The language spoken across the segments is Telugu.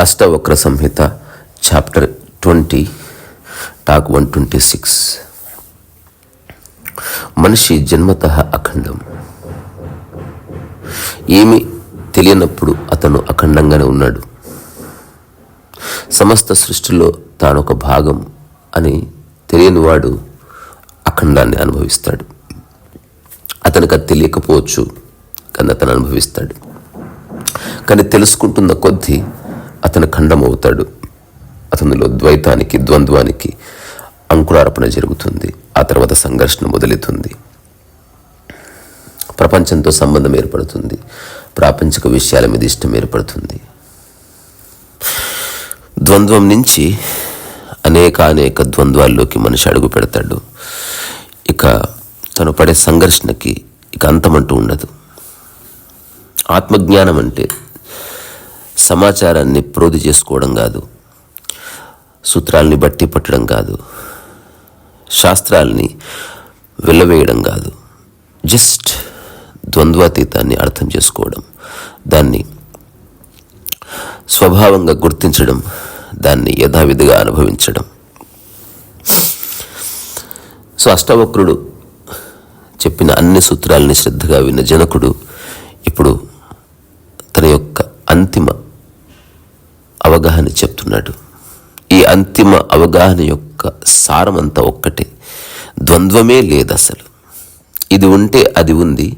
Ashtavakra Samhita chapter twenty talk one twenty six. మనిషి జన్మత అఖండం. ఏమి తెలియనప్పుడు అతను అఖండంగానే ఉన్నాడు. సమస్త సృష్టిలో తాను ఒక భాగం అని తెలియనివాడు అఖండాన్ని అనుభవిస్తాడు. అతనికి అది తెలియకపోవచ్చు కానీ అతను అనుభవిస్తాడు. కానీ తెలుసుకుంటున్న కొద్దీ అతను ఖండమవుతాడు. అతనిలో ద్వైతానికి ద్వంద్వానికి అంకురార్పణ జరుగుతుంది. ఆ తర్వాత సంఘర్షణ మొదలవుతుంది. ప్రపంచంతో సంబంధం ఏర్పడుతుంది. ప్రాపంచిక విషయాల మీద ఇష్టం ఏర్పడుతుంది. ద్వంద్వం నుంచి అనేక అనేక ద్వంద్వాల్లోకి మనిషి అడుగు పెడతాడు. ఇక తను పడే సంఘర్షణకి ఇక అంతమంటూ ఉండదు. ఆత్మజ్ఞానం అంటే సమాచారాన్ని ప్రోధి చేసుకోవడం కాదు సూత్రాల్ని బట్టి పట్టడం కాదు శాస్త్రాల్ని వెళ్ళవేయడం కాదు. జస్ట్ ద్వంద్వాతీతాన్ని అర్థం చేసుకోవడం దాన్ని స్వభావంగా గుర్తించడం దాన్ని యథావిధిగా అనుభవించడం. సో అష్టవక్రుడు చెప్పిన అన్ని సూత్రాలని శ్రద్ధగా విన్న జనకుడు ఇప్పుడు తన యొక్క అంతిమ అవగాహన చెప్తున్నాడు. ఈ అంతిమ అవగాహన యొక్క సారమంతా ఒక్కటే. ద్వంద్వమే లేదు అసలు. ఇది ఉంటే అది ఉంది.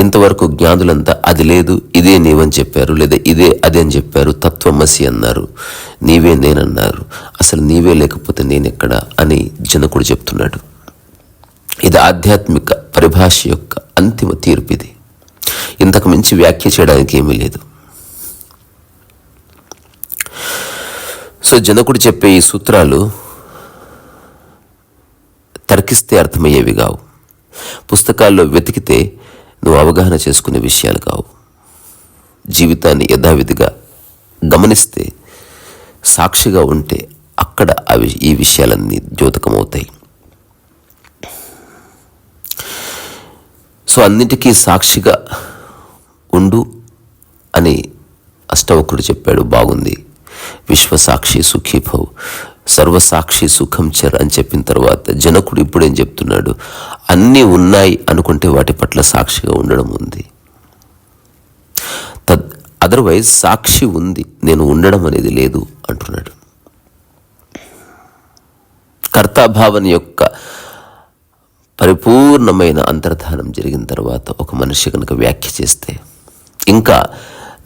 ఇంతవరకు జ్ఞానులంతా అది లేదు ఇదే నీవని చెప్పారు లేదా ఇదే అదే అని చెప్పారు తత్వమసి అన్నారు నీవే నేనన్నారు. అసలు నీవే లేకపోతే నేనెక్కడ అని జనకుడు చెప్తున్నాడు. ఇది ఆధ్యాత్మిక పరిభాష యొక్క అంతిమ తీర్పు ఇది. ఇంతకు మించి వ్యాఖ్య చేయడానికి ఏమీ లేదు. సో జనకుడు చెప్పే ఈ సూత్రాలు తర్కిస్తే అర్థమయ్యేవి కావు. పుస్తకాల్లో వెతికితే నువ్వు అవగాహన చేసుకునే విషయాలు కావు. జీవితాన్ని యథావిధిగా గమనిస్తే సాక్షిగా ఉంటే అక్కడ అవి ఈ విషయాలన్నీ ద్యోతకమవుతాయి. సో అన్నిటికీ సాక్షిగా ఉండు అని అష్టవకుడు చెప్పాడు. బాగుంది. విశ్వసాక్షి సుఖీభవ్ సర్వసాక్షి సుఖం చర్ అని చెప్పిన తర్వాత జనకుడు ఇప్పుడేం చెప్తున్నాడు? అన్నీ ఉన్నాయి అనుకుంటే వాటి పట్ల సాక్షిగా ఉండడం ఉంది. తద్ అదర్వైజ్ సాక్షి ఉంది. నేను ఉండడం అనేది లేదు అంటున్నాడు. కర్తాభావన యొక్క పరిపూర్ణమైన అంతర్ధానం జరిగిన తర్వాత ఒక మనిషి కనుక వ్యాఖ్య చేస్తే ఇంకా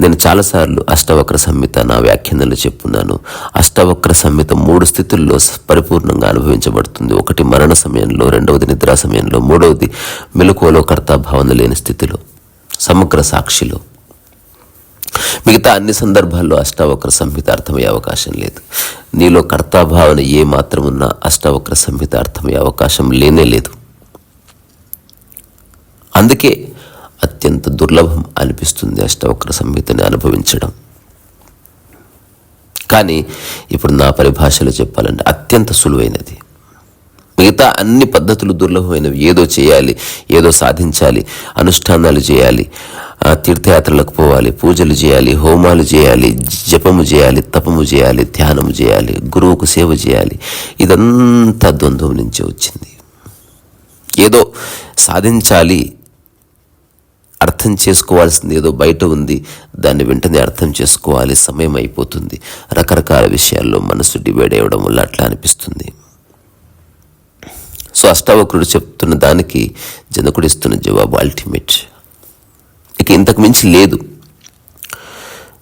నేను చాలాసార్లు అష్టవక్ర సంహిత నా వ్యాఖ్యానంలో చెప్పున్నాను. అష్టవక్ర సంహిత మూడు స్థితుల్లో పరిపూర్ణంగా అనుభవించబడుతుంది. ఒకటి మరణ సమయంలో రెండవది నిద్రా సమయంలో మూడవది మెలకువలో కర్తాభావన లేని స్థితిలో సమగ్ర సాక్షిలో. మిగతా అన్ని సందర్భాల్లో అష్టావక్ర సంహిత అర్థమయ్యే అవకాశం లేదు. నీలో కర్తాభావన ఏ మాత్రం ఉన్నా అష్టావక్ర సంహిత అర్థమయ్యే అవకాశం లేనే లేదు. అందుకే అత్యంత దుర్లభం అనిపిస్తుంది అష్టవక్ర సంహితని అనుభవించడం. కానీ ఇప్పుడు నా పరిభాషలో చెప్పాలంటే అత్యంత సులువైనది. మిగతా అన్ని పద్ధతులు దుర్లభమైనవి. ఏదో చేయాలి ఏదో సాధించాలి అనుష్ఠానాలు చేయాలి తీర్థయాత్రలకు పోవాలి పూజలు చేయాలి హోమాలు చేయాలి జపము చేయాలి తపము చేయాలి ధ్యానము చేయాలి గురువుకు సేవ చేయాలి. ఇదంతా ద్వంద్వం నుంచే వచ్చింది. ఏదో సాధించాలి అర్థం చేసుకోవాల్సింది ఏదో బయట ఉంది దాన్ని వెంటనే అర్థం చేసుకోవాలి సమయం అయిపోతుంది. రకరకాల విషయాల్లో మనసు డివైడ్ అవ్వడం వల్ల అట్లా అనిపిస్తుంది. సో అష్టావక్రుడు చెప్తున్న దానికి జనకుడు ఇస్తున్న జవాబు అల్టిమేట్ ఇక ఇంతకు మించి లేదు.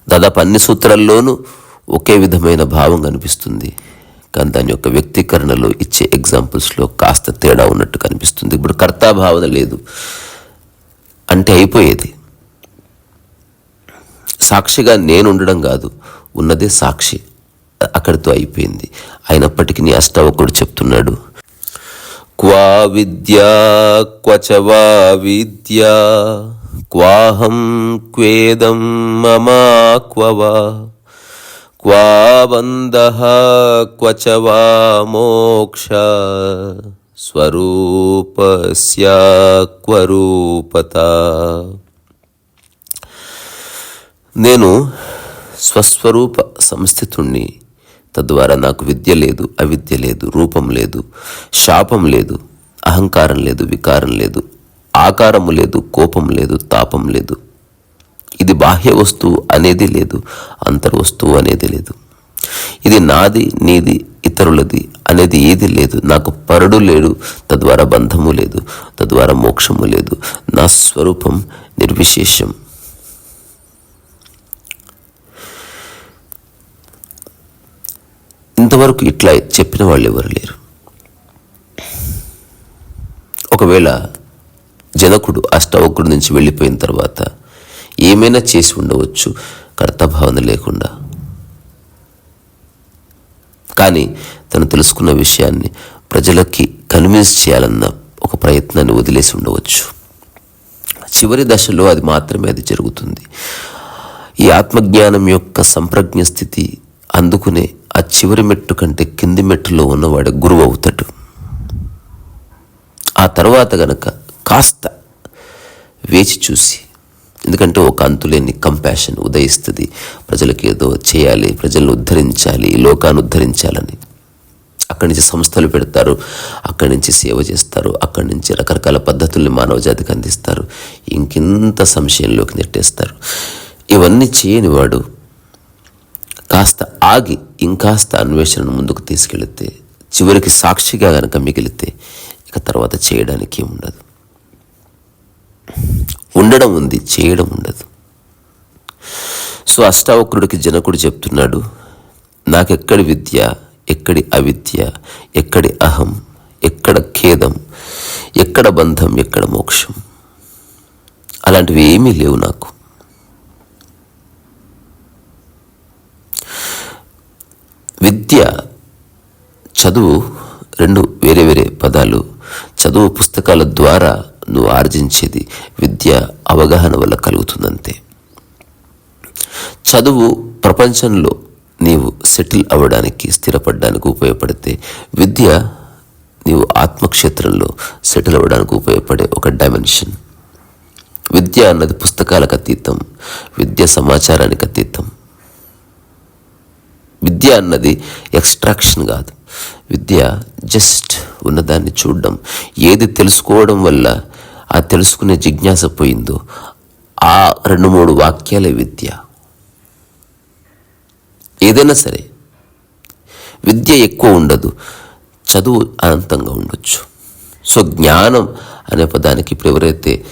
దాదాపు అన్ని సూత్రాల్లోనూ ఒకే విధమైన భావం కనిపిస్తుంది. కానీ దాని యొక్క వ్యక్తీకరణలో ఇచ్చే ఎగ్జాంపుల్స్లో కాస్త తేడా ఉన్నట్టు కనిపిస్తుంది. ఇప్పుడు కర్తాభావన లేదు. అంటే అయిపోయేది. సాక్షిగా నేను ఉండడం కాదు ఉన్నదే సాక్షి. అక్కడితో అయిపోయింది. అయినప్పటికీ నీ అష్టావకుడు చెప్తున్నాడు క్వా విద్యా క్వచ వా విద్యా క్వాహం క్వేదం మమా క్వవా క్వా వంద క్వచ వా మోక్ష. స్వరూపస్యాక్వరూపత నేను స్వస్వరూప సంస్థితుణ్ణి తద్వారా నాకు విద్య లేదు అవిద్య లేదు రూపం లేదు శాపం లేదు అహంకారం లేదు వికారం లేదు ఆకారము లేదు కోపం లేదు తాపం లేదు. ఇది బాహ్య వస్తువు అనేది లేదు అంతర్ వస్తువు అనేది లేదు. ఇది నాది నీది ఇతరులది అనేది ఏది లేదు. నాకు పరుడు లేడు తద్వారా బంధము లేదు తద్వారా మోక్షము లేదు. నా స్వరూపం నిర్విశేషం. ఇంతవరకు ఇట్లా చెప్పిన వాళ్ళు ఎవరు లేరు. ఒకవేళ జనకుడు అష్టవకుడు నుంచి వెళ్ళిపోయిన తర్వాత ఏమైనా చేసి ఉండవచ్చు కర్తభావన లేకుండా. కానీ తను తెలుసుకున్న విషయాన్ని ప్రజలకి కన్విన్స్ చేయాలన్న ఒక ప్రయత్నాన్ని వదిలేసి ఉండవచ్చు. చివరి దశలో అది మాత్రమే అది జరుగుతుంది. ఈ ఆత్మజ్ఞానం యొక్క సంప్రజ్ఞ స్థితి అందుకునే ఆ చివరి మెట్టు కంటే కింది మెట్టులో ఉన్నవాడు గురువు అవుతాడు. ఆ తర్వాత గనక కాస్త వేచి చూసి ఎందుకంటే ఒక అంతులేని కంపాషన్ ఉదయిస్తుంది. ప్రజలకు ఏదో చేయాలి ప్రజలను ఉద్ధరించాలి లోకాన్ని ఉద్ధరించాలని. అక్కడి నుంచి సంస్థలు పెడతారు అక్కడి నుంచి సేవ చేస్తారు అక్కడి నుంచి రకరకాల పద్ధతుల్ని మానవ జాతికి అందిస్తారు. ఇంకింత సంశయంలోకి నెట్టేస్తారు. ఇవన్నీ చేయని వాడు కాస్త ఆగి ఇంకాస్త అన్వేషణను ముందుకు తీసుకెళితే చివరికి సాక్షిగా కనుక మిగిలితే ఇక తర్వాత చేయడానికి ఏం ఉండదు ఉండడం ఉంది చేయడం ఉండదు. సో అష్టావక్రుడికి జనకుడు చెప్తున్నాడు నాకెక్కడి విద్య ఎక్కడి అవిద్య ఎక్కడి అహం ఎక్కడ ఖేదం ఎక్కడ బంధం ఎక్కడ మోక్షం? అలాంటివి ఏమీ లేవు నాకు. విద్య చదువు రెండు వేరే వేరే పదాలు చదువు పుస్తకాల ద్వారా నువ్వు ఆర్జించేది విద్య అవగాహన వల్ల కలుగుతుందంతే. చదువు ప్రపంచంలో నీవు సెటిల్ అవ్వడానికి స్థిరపడడానికి ఉపయోగపడితే విద్య నీవు ఆత్మక్షేత్రంలో సెటిల్ అవ్వడానికి ఉపయోగపడే ఒక డైమెన్షన్. విద్య అన్నది పుస్తకాలకు అతీతం విద్య సమాచారానికి అతీతం విద్య అన్నది ఎక్స్ట్రాక్షన్ కాదు. విద్య జస్ట్ ఉన్నదాన్ని చూడడం ఏది తెలుసుకోవడం వల్ల ఆ తెలుసుకునే జిజ్ఞాస పోయిందో ఆ రెండు మూడు వాక్యాలే విద్య. ఏదైనా సరే విద్య ఎక్కువ ఉండదు చదువు అనంతంగా ఉండొచ్చు. సో జ్ఞానం అనే పదానికి ఇప్పుడు ఎవరైతే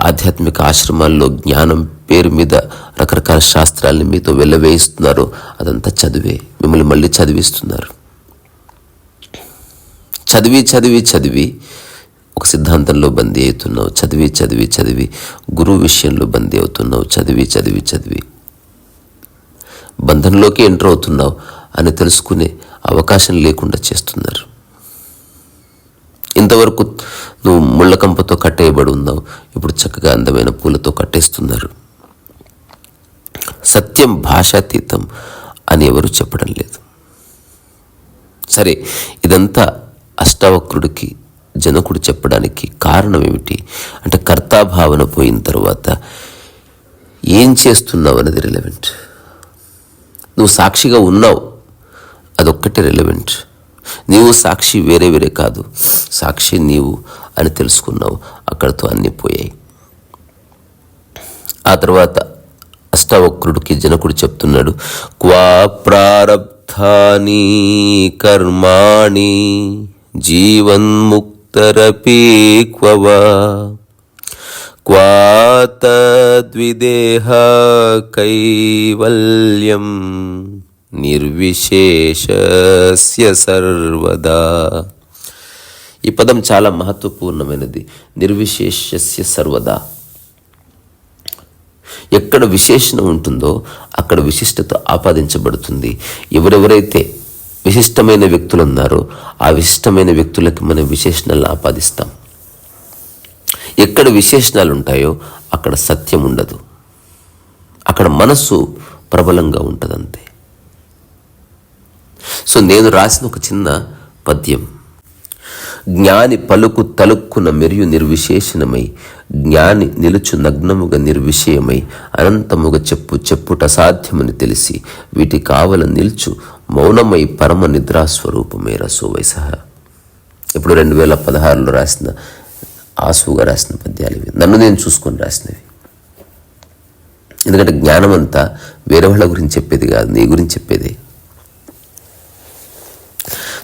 ఆధ్యాత్మిక ఆశ్రమాల్లో జ్ఞానం పేరు మీద రకరకాల శాస్త్రాలని మీతో వెళ్ళవేయిస్తున్నారో అదంతా చదివే. మిమ్మల్ని మళ్ళీ చదివిస్తున్నారు. చదివి చదివి చదివి ఒక సిద్ధాంతంలో బందీ అవుతున్నావు. చదివి చదివి చదివి. గురువు విషయంలో బందీ అవుతున్నావు. చదివి చదివి చదివి. బంధంలోకి ఎంటర్ అవుతున్నావు అని తెలుసుకునే అవకాశం లేకుండా చేస్తున్నారు. ఇంతవరకు నువ్వు ముళ్ళకంపతో కట్టేయబడి ఉన్నావు. ఇప్పుడు చక్కగా అందమైన పూలతో కట్టేస్తున్నారు. సత్యం భాషాతీతం అని ఎవరు చెప్పడం లేదు. సరే ఇదంతా అష్టావక్రుడికి జనకుడు చెప్పడానికి కారణం ఏమిటి అంటే కర్తాభావన పోయిన తర్వాత ఏం చేస్తున్నావు అనేది రిలవెంట్ నువ్వు సాక్షిగా ఉన్నావు అదొక్కటే రిలవెంట్ నీవు సాక్షి వేరే వేరే కాదు. సాక్షి నీవు అని తెలుసుకున్నావు అక్కడితో అన్నీ పోయాయి. ఆ తర్వాత అష్టవక్రుడికి జనకుడు చెప్తున్నాడు క్వా ప్రారబ్ధాని కర్మాణి జీవన్ముక్ క్వవా క్వాతద్విదేహ కైవల్యం నిర్విశేషస్య సర్వదా ఈ పదం చాలా మహత్వపూర్ణమైనది. నిర్విశేషస్య సర్వదా. ఎక్కడ విశేషణ ఉంటుందో అక్కడ విశిష్టత ఆపాదించబడుతుంది. ఎవరెవరైతే విశిష్టమైన వ్యక్తులు ఉన్నారో ఆ విశిష్టమైన వ్యక్తులకి మనం విశేషణాలను ఆపాదిస్తాం. ఎక్కడ విశేషణాలు ఉంటాయో అక్కడ సత్యం ఉండదు. అక్కడ మనస్సు ప్రబలంగా ఉంటుంది అంతే సో నేను రాసిన ఒక చిన్న పద్యం. జ్ఞాని పలుకు తలుక్కున మెరియు నిర్విశేషణమై జ్ఞాని నిలుచు నగ్నముగా నిర్విషయమై అనంతముగా చెప్పు చెప్పుట సాధ్యమని తెలిసి వీటి కావల నిల్చు మౌనమై పరమ నిద్రాస్వరూపమే రసోవై సహా ఇప్పుడు రెండు వేల పదహారులో రాసిన ఆసువుగా రాసిన పద్యాలు ఇవి. నన్ను నేను చూసుకొని రాసినవి. ఎందుకంటే జ్ఞానం అంతా వేరే వాళ్ళ గురించి చెప్పేది కాదు నీ గురించి చెప్పేది.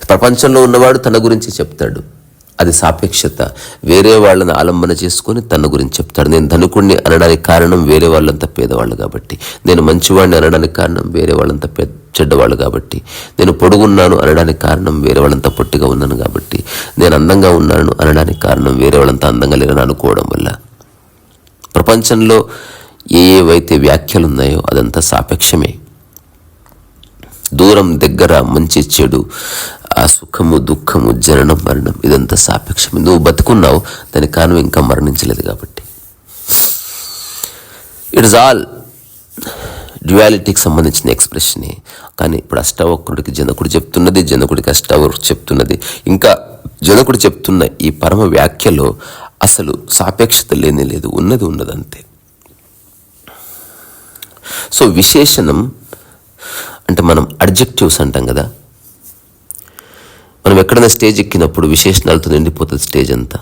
ప్రపంచంలో ఉన్నవాడు తన గురించి చెప్తాడు. అది సాపేక్షత. వేరే వాళ్ళని ఆలంబన చేసుకొని తన గురించి చెప్తాడు. నేను ధనుకుణ్ణి అనడానికి కారణం వేరే వాళ్ళంతా పేదవాళ్ళు కాబట్టి. నేను మంచివాడిని అనడానికి కారణం వేరే వాళ్ళంతా పెద్ద చెడ్డవాళ్ళు కాబట్టి. నేను పొడుగున్నాను అనడానికి కారణం వేరే వాళ్ళంతా పొట్టిగా ఉన్నాను కాబట్టి. నేను అందంగా ఉన్నాను అనడానికి కారణం వేరే వాళ్ళంతా అందంగా లేరని అనుకోవడం వల్ల. ప్రపంచంలో ఏ ఏవైతే వ్యాఖ్యలు ఉన్నాయో అదంతా సాపేక్షమే. దూరం దగ్గర మంచి చెడు ఆ సుఖము దుఃఖము జననం మరణం ఇదంతా సాపేక్షం నువ్వు బతుకున్నావు దాని కారణం ఇంకా మరణించలేదు కాబట్టి. ఇట్స్ ఆల్ డ్యువాలిటీకి సంబంధించిన ఎక్స్ప్రెషనే కానీ ఇప్పుడు అష్టావక్రుడికి జనకుడు చెప్తున్నది జనకుడికి అష్టావకుడు చెప్తున్నది. ఇంకా జనకుడు చెప్తున్న ఈ పరమ వ్యాఖ్యలో అసలు సాపేక్షత లేని లేదు ఉన్నది ఉన్నదంతే. సో విశేషణం అంటే మనం అడ్జెక్టివ్స్ అంటాం కదా మనం ఎక్కడైనా స్టేజ్ ఎక్కినప్పుడు విశేషణాలతో నిండిపోతుంది స్టేజ్ అంతా.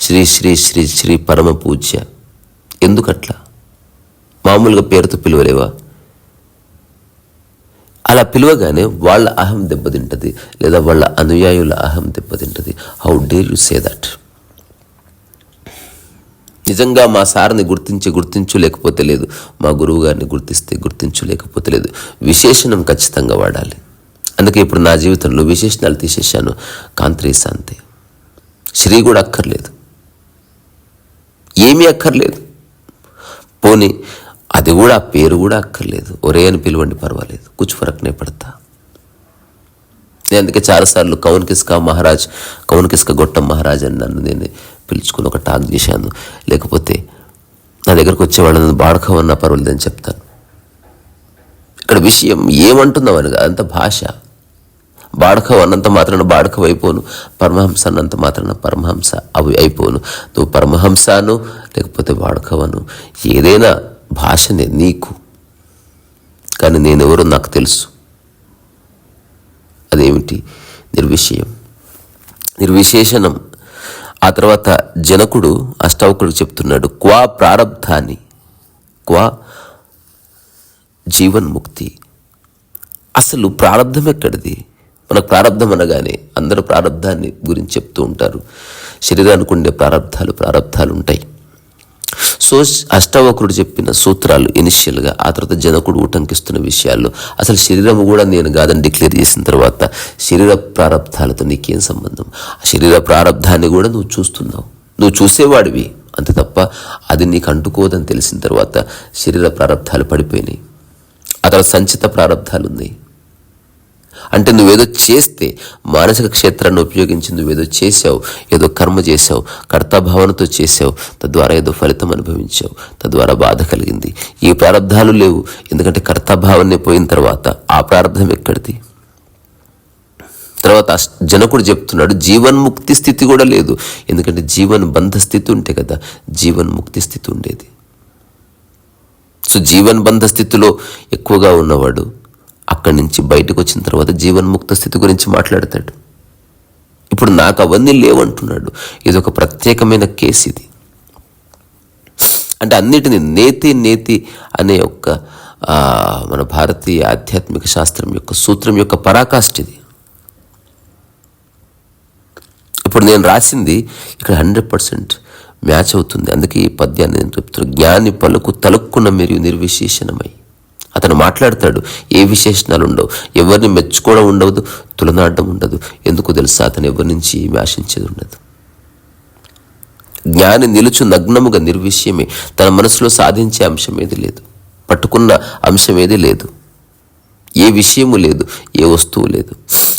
శ్రీ శ్రీ శ్రీ శ్రీ పరమ పూజ్య. ఎందుకట్లా? మామూలుగా పేరుతో పిలువలేవా? అలా పిలవగానే వాళ్ళ అహం దెబ్బతింటది లేదా వాళ్ళ అనుయాయుల అహం దెబ్బతింటది. How dare you say that నిజంగా మా సార్ని గుర్తించి గుర్తించలేకపోతే లేదు. మా గురువు గారిని గుర్తిస్తే గుర్తించలేకపోతే లేదు. విశేషణం ఖచ్చితంగా వాడాలి. అందుకే ఇప్పుడు నా జీవితంలో విశేషణాలు తీసేశాను. కాంత్రేస అంతే శ్రీ కూడా అక్కర్లేదు. ఏమీ అక్కర్లేదు. పోనీ అది కూడా పేరు కూడా అక్కర్లేదు. ఒరే అని పిలవండి పర్వాలేదు. కుछ ఫరక్నే పడతా. నేను అందుకే చాలాసార్లు కౌన్ కిస్కా మహారాజ్ కౌన్ కిస్కా గొట్టం మహారాజ్ అని నన్ను నేను పిలుచుకుని ఒక టాక్ చేశాను. లేకపోతే నా దగ్గరకు వచ్చే బాడకం అన్న పర్వాలేదని చెప్తాను. ఇక్కడ విషయం ఏమంటున్నావు అని అంత భాష. బాడకం అన్నంత మాత్రాన బాడకం అయిపోను. పరమహంస అన్నంత మాత్రాన పరమహంస అవి అయిపోను. నువ్వు పరమహంసను లేకపోతే వాడకవను. ఏదైనా భాషనే నీకు. కానీ నేనెవరో నాకు తెలుసు. అదేమిటి? నిర్విషయం. నిర్విశేషణం. ఆ తర్వాత జనకుడు అష్టావకుడు చెప్తున్నాడు క్వా ప్రారబ్ధాన్ని క్వా జీవన్ముక్తి? అసలు ప్రారంధం ఎక్కడిది? మనకు ప్రారంధం అనగానే అందరూ ప్రారంధాన్ని గురించి చెప్తూ ఉంటారు. శరీరానికి ఉండే ప్రారంధాలు ప్రారంధాలు ఉంటాయి. సో అష్టావకుడు చెప్పిన సూత్రాలు ఇనిషియల్గా ఆ తర్వాత జనకుడు ఉటంకిస్తున్న విషయాల్లో అసలు శరీరం కూడా నేను కాదని డిక్లేర్ చేసిన తర్వాత శరీర ప్రారంధాలతో నీకేం సంబంధం? ఆ శరీర ప్రారంధాన్ని కూడా నువ్వు చూస్తున్నావు. నువ్వు చూసేవాడివి. అంత తప్ప అది నీకు అంటుకోదని తెలిసిన తర్వాత శరీర ప్రారంధాలు పడిపోయినాయి. ఆ తర్వాత సంచిత ప్రారంధాలు ఉన్నాయి. అంటే నువ్వేదో చేస్తే మానసిక క్షేత్రాన్ని ఉపయోగించి నువ్వేదో చేసావు ఏదో కర్మ చేసావు కర్తాభావనతో చేసావు తద్వారా ఏదో ఫలితం అనుభవించావు తద్వారా బాధ కలిగింది. ఈ ప్రారంధాలు లేవు. ఎందుకంటే కర్తాభావనే పోయిన తర్వాత ఆ ప్రారంధం ఎక్కడిది? తర్వాత జనకుడు చెప్తున్నాడు జీవన్ముక్తి స్థితి కూడా లేదు. ఎందుకంటే జీవన్ బంధ స్థితి ఉంటే కదా జీవన్ముక్తి స్థితి ఉండేది. సో జీవన్ బంధ స్థితిలో ఎక్కువగా ఉన్నవాడు అక్కడి నుంచి బయటకు వచ్చిన తర్వాత జీవన్ముక్త స్థితి గురించి మాట్లాడతాడు. ఇప్పుడు నాకు అవన్నీ లేవంటున్నాడు. ఇది ఒక ప్రత్యేకమైన కేసు ఇది. అంటే అన్నిటిని నేతి నేతి అనే ఒక మన భారతీయ ఆధ్యాత్మిక శాస్త్రం యొక్క సూత్రం యొక్క పరాకాష్ఠ ఇది. ఇప్పుడు నేను రాసింది ఇక్కడ హండ్రెడ్ పర్సెంట్ మ్యాచ్ అవుతుంది. అందుకే ఈ పద్యాన్ని నేను చెప్తున్నాను జ్ఞాని పలుకు తలుక్కున్న మీరు నిర్విశేషణమై. అతను మాట్లాడతాడు ఏ విశేషణాలు ఉండవు. ఎవరిని మెచ్చుకోవడం ఉండదు తులనాడడం ఉండదు. ఎందుకు తెలుసా? అతను ఎవరి నుంచి ఏమి ఆశించేది ఉండదు. జ్ఞాని నిలుచు నగ్నముగా నిర్విషయమే. తన మనసులో సాధించే అంశం ఏది లేదు. పట్టుకున్న అంశం ఏది లేదు. ఏ విషయము లేదు ఏ వస్తువు లేదు.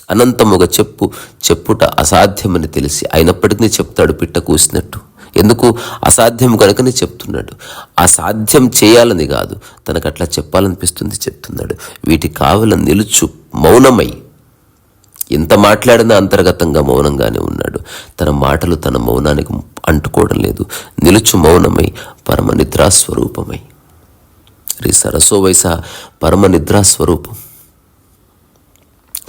అనంతముగా చెప్పు చెప్పుట అసాధ్యమని తెలిసి అయినప్పటికీ చెప్తాడు పిట్ట కూసినట్టు ఎందుకు? అసాధ్యం కనుకనే చెప్తున్నాడు. అసాధ్యం చేయాలని కాదు తనకు అట్లా చెప్పాలనిపిస్తుంది చెప్తున్నాడు. వీటి కావల నిలుచు మౌనమై. ఎంత మాట్లాడినా అంతర్గతంగా మౌనంగానే ఉన్నాడు. తన మాటలు తన మౌనానికి అంటుకోవడం లేదు. నిలుచు మౌనమై పరమ నిద్రాస్వరూపమై. స్వరూపమై సరసో వయస పరమ నిద్రాస్వరూపం.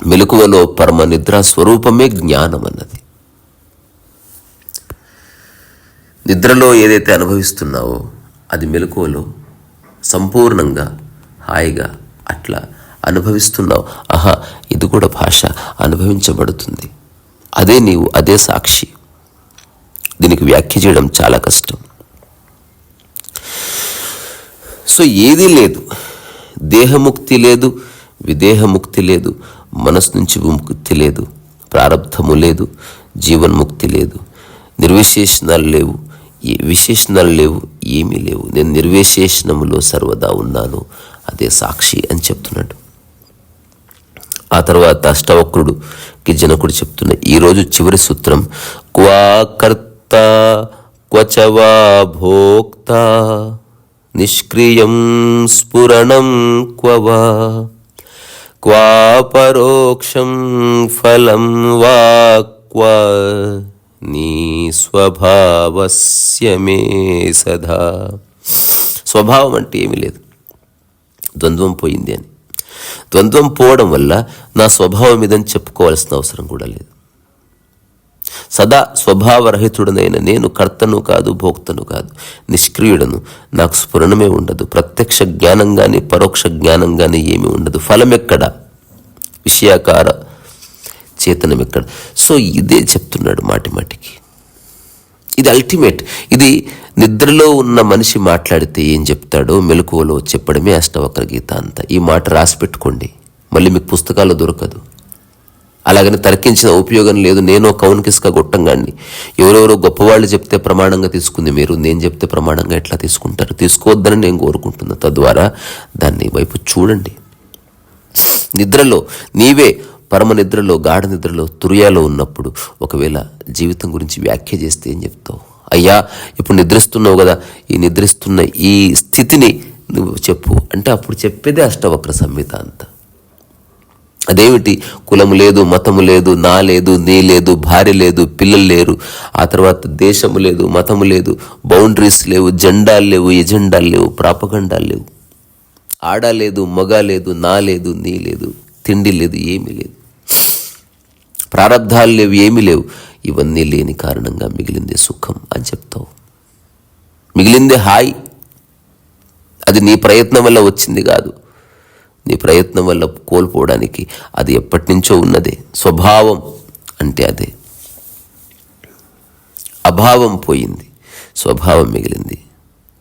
మెలకువలో పరమ నిద్రాస్వరూపమే జ్ఞానం అన్నది నిద్రలో ఏదైతే అనుభవిస్తున్నావో అది మెలకువలో సంపూర్ణంగా హాయిగా అట్లా అనుభవిస్తున్నావు. ఆహా ఇది కూడా భాష అనుభవించబడుతుంది. అదే నీవు అదే సాక్షి. దీనికి వ్యాఖ్య చేయడం చాలా కష్టం. సో ఏదీ లేదు. దేహముక్తి లేదు విదేహముక్తి లేదు మనసు నుంచి విముక్తి లేదు ప్రారంధము లేదు జీవన్ముక్తి లేదు నిర్విశేషణాలు లేవు. ఏ విశేషణాలు లేవు ఏమీ లేవు. నేను నిర్విశేషణములో సర్వదా ఉన్నాను. అదే సాక్షి అని చెప్తున్నాడు. ఆ తర్వాత అష్టవక్రుడుకి జనకుడు చెప్తున్న ఈరోజు చివరి సూత్రం క్వా కర్త క్వచవా భోక్త నిష్క్రియం స్ఫురణం క్వవా క్వా పరోక్షం ఫలం వా క్వ స్వభావస్య మే సదా. స్వభావం అంటే ఏమీ లేదు. ద్వంద్వం పోయింది అని. ద్వంద్వం పోవడం వల్ల నా స్వభావం ఇదని చెప్పుకోవాల్సిన అవసరం కూడా లేదు. సదా స్వభావరహితుడనైన నేను కర్తను కాదు భోక్తను కాదు నిష్క్రియుడను. నాకు స్ఫురణమే ఉండదు. ప్రత్యక్ష జ్ఞానం కానీ పరోక్ష జ్ఞానం కానీ ఏమీ ఉండదు. ఫలం ఎక్కడ విషయాకార చేతనం ఎక్కడ? సో ఇదే చెప్తున్నాడు మాటి మాటికి. ఇది అల్టిమేట్ ఇది నిద్రలో ఉన్న మనిషి మాట్లాడితే ఏం చెప్తాడో మెలకువలో చెప్పడమే అష్టవక్ర గీత అంతా. ఈ మాట రాసి పెట్టుకోండి. మళ్ళీ మీకు పుస్తకాలు దొరకదు. అలాగని తర్కించిన ఉపయోగం లేదు. నేనో కౌన్కిస్క గొట్టంగాన్ని. ఎవరెవరో గొప్పవాళ్ళు చెప్తే ప్రమాణంగా తీసుకుంది మీరు. నేను చెప్తే ప్రమాణంగా ఎట్లా తీసుకుంటారు? తీసుకోవద్దని నేను కోరుకుంటున్నా. తద్వారా దాన్ని వైపు చూడండి. నిద్రలో నీవే పరమ నిద్రలో గాఢ నిద్రలో తురియాలో ఉన్నప్పుడు ఒకవేళ జీవితం గురించి వ్యాఖ్య చేస్తే ఏం చెప్తావు? అయ్యా ఇప్పుడు నిద్రిస్తున్నావు కదా ఈ నిద్రిస్తున్న ఈ స్థితిని నువ్వు చెప్పు. అంటే అప్పుడు చెప్పేదే అష్టవక్ర సంహిత అంతా. అదేమిటి? కులము లేదు మతము లేదు నా లేదు నీ లేదు భార్య లేదు పిల్లలు లేరు. ఆ తర్వాత దేశము లేదు మతము లేదు బౌండరీస్ లేవు జెండాలు లేవు ఎజెండాలు లేవు ప్రాపగండాలు లేవు. ఆడ లేదు మగ లేదు నా లేదు నీ లేదు తిండి లేదు ఏమీ లేదు. ప్రారంధాలు లేవు ఏమీ లేవు. ఇవన్నీ లేని కారణంగా మిగిలిందే సుఖం అని చెప్తావు. మిగిలిందే హాయ్. అది నీ ప్రయత్నం వల్ల వచ్చింది కాదు. నీ ప్రయత్నం వల్ల కోల్పోవడానికి అది ఎప్పటి నుంచో ఉన్నదే. స్వభావం అంటే అదే. అభావం పోయింది. స్వభావం మిగిలింది.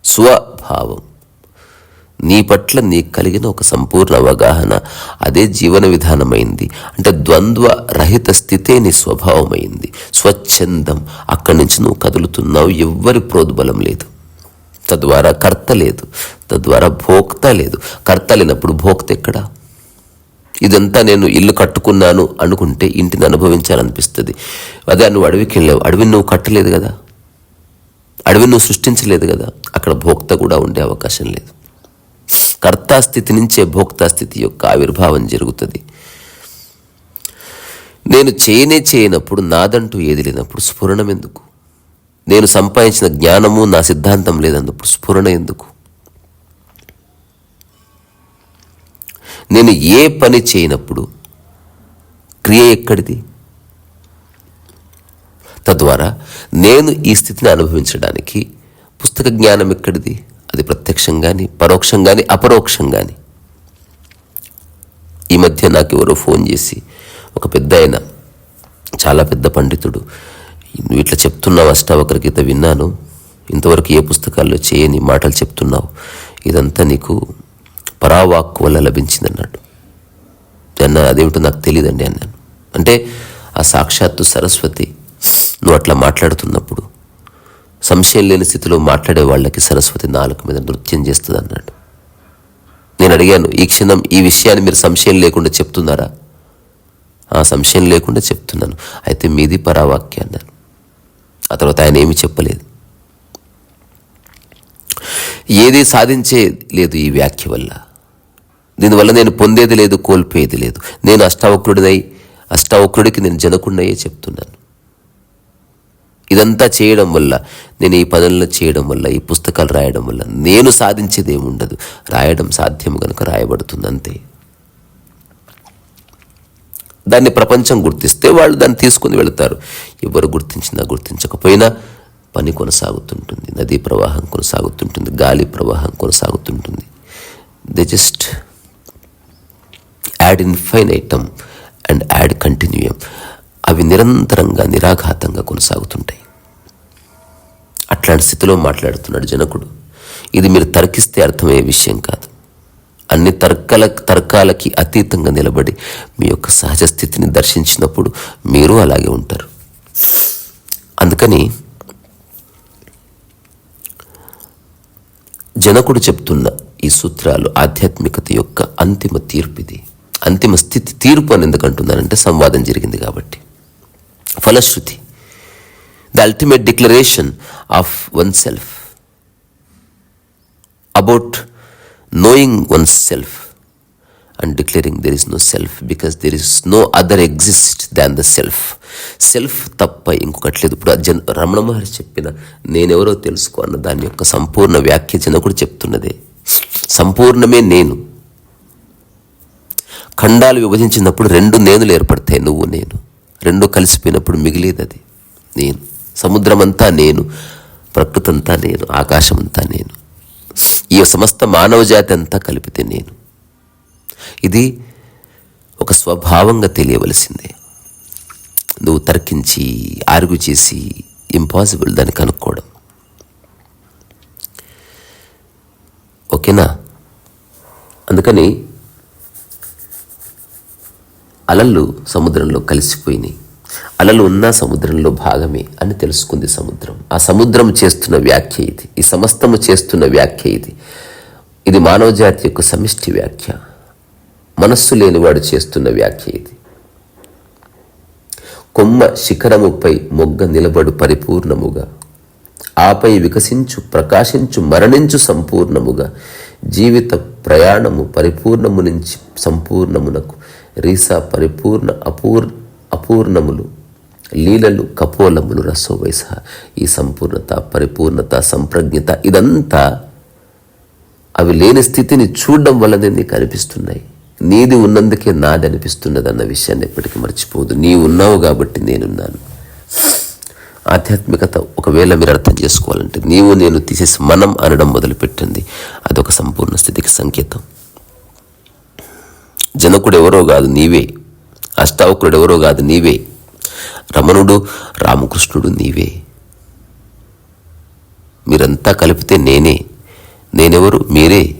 స్వభావం. నీ పట్ల నీకు కలిగిన ఒక సంపూర్ణ అవగాహన అదే జీవన విధానమైంది. అంటే ద్వంద్వ రహిత స్థితే నీ స్వభావమైంది. స్వచ్ఛందం అక్కడి నుంచి నువ్వు కదులుతున్నావు ఎవ్వరి ప్రోద్బలం లేదు. తద్వారా కర్త లేదు. తద్వారా భోక్త లేదు. కర్త లేనప్పుడు భోక్త ఎక్కడా? ఇదంతా నేను ఇల్లు కట్టుకున్నాను అనుకుంటే ఇంటిని అనుభవించాలనిపిస్తుంది. అదే నువ్వు అడవికి వెళ్ళావు. అడవిని నువ్వు కట్టలేదు కదా? అడవిని నువ్వు సృష్టించలేదు కదా? అక్కడ భోక్త కూడా ఉండే అవకాశం లేదు. కర్తాస్థితి నుంచే భోక్తాస్థితి యొక్క ఆవిర్భావం జరుగుతుంది. నేను చేయనే చేయనప్పుడు నాదంటూ ఏది లేనప్పుడు స్ఫురణం ఎందుకు? నేను సంపాదించిన జ్ఞానము నా సిద్ధాంతం లేదన్నప్పుడు స్ఫురణ ఎందుకు? నేను ఏ పని చేయనప్పుడు క్రియ ఎక్కడిది? తద్వారా నేను ఈ స్థితిని అనుభవించడానికి పుస్తక జ్ఞానం ఎక్కడిది? అది ప్రత్యక్షం కానీ పరోక్షం కానీ అపరోక్షం కానీ ఈ మధ్య నాకు ఎవరో ఫోన్ చేసి ఒక పెద్ద ఆయన చాలా పెద్ద పండితుడు నువ్వు ఇట్లా చెప్తున్నావు అష్టావక్ర గీత విన్నాను. ఇంతవరకు ఏ పుస్తకాల్లో చేయని మాటలు చెప్తున్నావు. ఇదంతా నీకు పరావాక్కు వల్ల లభించింది అన్నాడు అన్న అదేమిటో నాకు తెలియదండి అన్నాను. అంటే ఆ సాక్షాత్తు సరస్వతి నువ్వు అట్లా మాట్లాడుతున్నప్పుడు సంశయం లేని స్థితిలో మాట్లాడే వాళ్ళకి సరస్వతి నాలుక మీద నృత్యం చేస్తుంది అన్నాడు. నేను అడిగాను ఈ క్షణం ఈ విషయాన్ని మీరు సంశయం లేకుండా చెప్తున్నారా? ఆ సంశయం లేకుండా చెప్తున్నాను. అయితే మీది పరావాక్య అన్నాను ఆ తర్వాత ఆయన ఏమీ చెప్పలేదు. ఏది సాధించే లేదు ఈ వ్యాఖ్య వల్ల. దీనివల్ల నేను పొందేది లేదు కోల్పోయేది లేదు. నేను అష్టావక్రుడినై అష్టావక్రుడికి నేను జనకుండయే చెప్తున్నాను. ఇదంతా చేయడం వల్ల నేను ఈ పనులను చేయడం వల్ల ఈ పుస్తకాలు రాయడం వల్ల నేను సాధించేది ఏముండదు. రాయడం సాధ్యం కనుక రాయబడుతుంది అంతే దాన్ని ప్రపంచం గుర్తిస్తే వాళ్ళు దాన్ని తీసుకుని వెళతారు. ఎవరు గుర్తించినా గుర్తించకపోయినా పని కొనసాగుతుంటుంది. నదీ ప్రవాహం కొనసాగుతుంటుంది. గాలి ప్రవాహం కొనసాగుతుంటుంది. They just ad infinitum and ad continuum అవి నిరంతరంగా నిరాఘాతంగా కొనసాగుతుంటాయి. అట్లాంటి స్థితిలో మాట్లాడుతున్నాడు జనకుడు. ఇది మీరు తర్కిస్తే అర్థమయ్యే విషయం కాదు. అన్ని తర్కాల తర్కాలకి అతీతంగా నిలబడి మీ యొక్క సహజ స్థితిని దర్శించినప్పుడు మీరు అలాగే ఉంటారు. అందుకని జనకుడు చెప్తున్న ఈ సూత్రాలు ఆధ్యాత్మికత యొక్క అంతిమ తీర్పు ఇది అంతిమ స్థితి తీర్పు అని ఎందుకంటున్నానంటే సంవాదం జరిగింది కాబట్టి. ఫలశ్రుతి. The ultimate declaration of one self about knowing oneself self and there is no self because there is no other exist than the self. Self తప్ప ఇంకొకటి లేదు. ఇప్పుడు జన్ రమణ మహర్షి చెప్పిన నేనెవరో తెలుసుకో అన్న దాని యొక్క సంపూర్ణ వ్యాఖ్య జనకుడు చెప్తున్నదే. సంపూర్ణమే నేను. ఖండాలు విభజించినప్పుడు రెండు నేనులు ఏర్పడతాయి. నువ్వు నేను. రెండు కలిసిపోయినప్పుడు మిగిలేది అది నేను. సముద్రమంతా నేను. ప్రకృతి అంతా నేను. ఆకాశమంతా నేను. ఈ సమస్త మానవ జాతి అంతా కలిపితే నేను. ఇది ఒక స్వభావంగా తెలియవలసిందే. నువ్వు తర్కించి ఆరుగు చేసి ఇంపాసిబుల్ దాన్ని కనుక్కోవడం. ఓకేనా? అందుకని అలలు సముద్రంలో కలిసిపోయినాయి. అలలు ఉన్న సముద్రంలో భాగమే అని తెలుసుకుంది సముద్రం. ఆ సముద్రం చేస్తున్న వ్యాఖ్య ఇది. ఈ సమస్తము చేస్తున్న వ్యాఖ్య ఇది. ఇది మానవజాతి యొక్క సమిష్టి వ్యాఖ్య. మనస్సు లేనివాడు చేస్తున్న వ్యాఖ్య ఇది. కొమ్మ శిఖరముపై మొగ్గ నిలబడు పరిపూర్ణముగా. ఆపై వికసించు ప్రకాశించు మరణించు సంపూర్ణముగా. జీవిత ప్రయాణము పరిపూర్ణము నుంచి సంపూర్ణమునకు రీసా పరిపూర్ణ అపూర్ అపూర్ణములు లీలలు కపోలములు రసోవైస ఈ సంపూర్ణత పరిపూర్ణత సంప్రజ్ఞత ఇదంతా అవి లేని స్థితిని చూడడం వల్లనే నీకు అనిపిస్తున్నాయి. నీది ఉన్నందుకే నాది అనిపిస్తున్నది అన్న విషయాన్ని ఎప్పటికీ మర్చిపోదు నీ ఉన్నావు కాబట్టి నేనున్నాను. ఆధ్యాత్మికత ఒకవేళ మీరు అర్థం చేసుకోవాలంటే నీవు నేను తీసేసి మనం అనడం మొదలుపెట్టింది. అదొక సంపూర్ణ స్థితికి సంకేతం. జనకుడెవరో కాదు నీవే అష్టావకుడెవరో కాదు నీవే రమణుడు రామకృష్ణుడు నీవే. మీరంతా కలిపితే నేనే నేనెవరు? మీరే.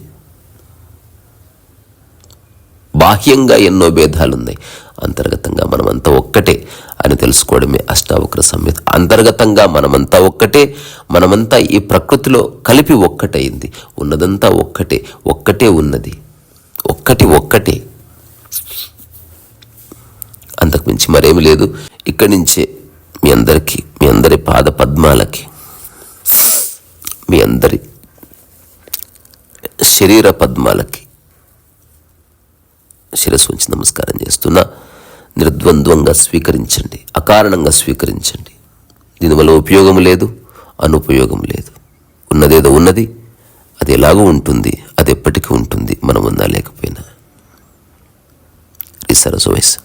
బాహ్యంగా ఎన్నో భేదాలున్నాయి. అంతర్గతంగా మనమంతా ఒక్కటే అని తెలుసుకోవడమే అష్టావక్ర సంహిత అంతర్గతంగా మనమంతా ఒక్కటే మనమంతా ఈ ప్రకృతిలో కలిపి ఒక్కటైంది ఉన్నదంతా ఒక్కటే ఒక్కటే ఉన్నది. ఒక్కటి ఒక్కటే. అంతకుమించి మరేమి లేదు. ఇక్కడి నుంచే మీ అందరికీ మీ అందరి పాద పద్మాలకి మీ అందరి శరీర పద్మాలకి శిరస్సు ఉంచి నమస్కారం చేస్తున్నా. నిర్ద్వంద్వంగా స్వీకరించండి అకారణంగా స్వీకరించండి. దీనివల్ల ఉపయోగం లేదు అనుపయోగం లేదు. ఉన్నదేదో ఉన్నది అది ఎలాగో ఉంటుంది అది ఎప్పటికీ ఉంటుంది మనం ఉన్నా లేకపోయినా. ఈ సరస్సు వయసు